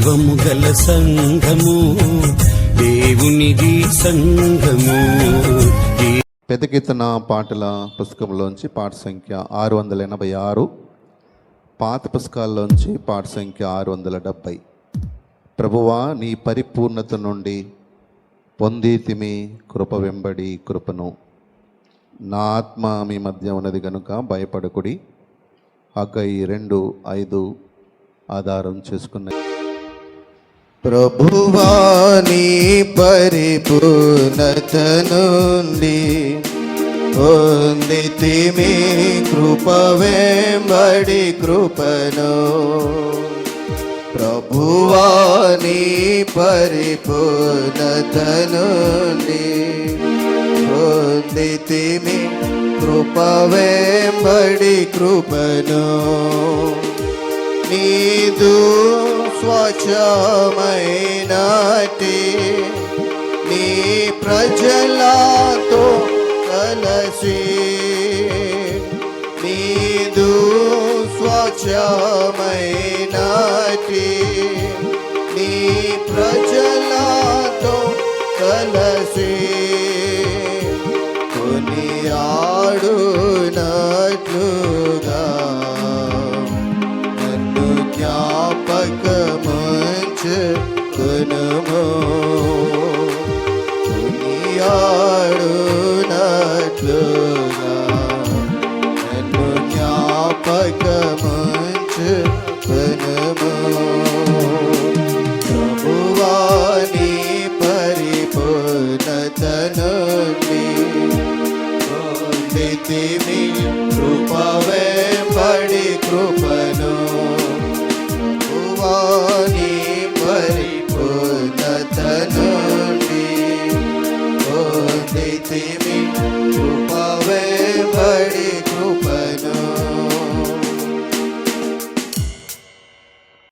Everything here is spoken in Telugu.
జీవము గల సంఘము దేవునిది సంఘము. ఈ పెద్ద కీర్తన పాటల పుస్తకంలోంచి పాట సంఖ్య ఆరు వందల ఎనభై ఆరు పాత పుస్తకాల్లోంచి పాట సంఖ్య ఆరు వందల డెబ్భై. ప్రభువా నీ పరిపూర్ణత నుండి పొందితిమి కృప వెంబడి కృపను. నా ఆత్మ మీ మధ్య ఉన్నది కనుక భయపడకుడి. హగ్గై రెండు ఐదు ఆధారం చేసుకున్నాయి ప్రభువాని పరిపూర్ణత నుండి పొందితిమి కృపవేంబడి కృపను. ప్రభువాని పరిపూర్ణత నుండి పొందితిమి కృపవేంబడి కృపను. నీదు స్వచ్ఛమైనటి నీ ప్రజలతో కలసి నీదు స్వచ్ఛమైనటి నీ ప్రజలతో కలసి కొనియాడునట్లుగా నన్ను జ్ఞాపక కొనుము కొనియాడునట్లుగా నన్ను జ్ఞాపకమంచు కొనుము ప్రభువాని పరిపూర్ణత కృపవే పడి కృపను कृपवे बडि रुपन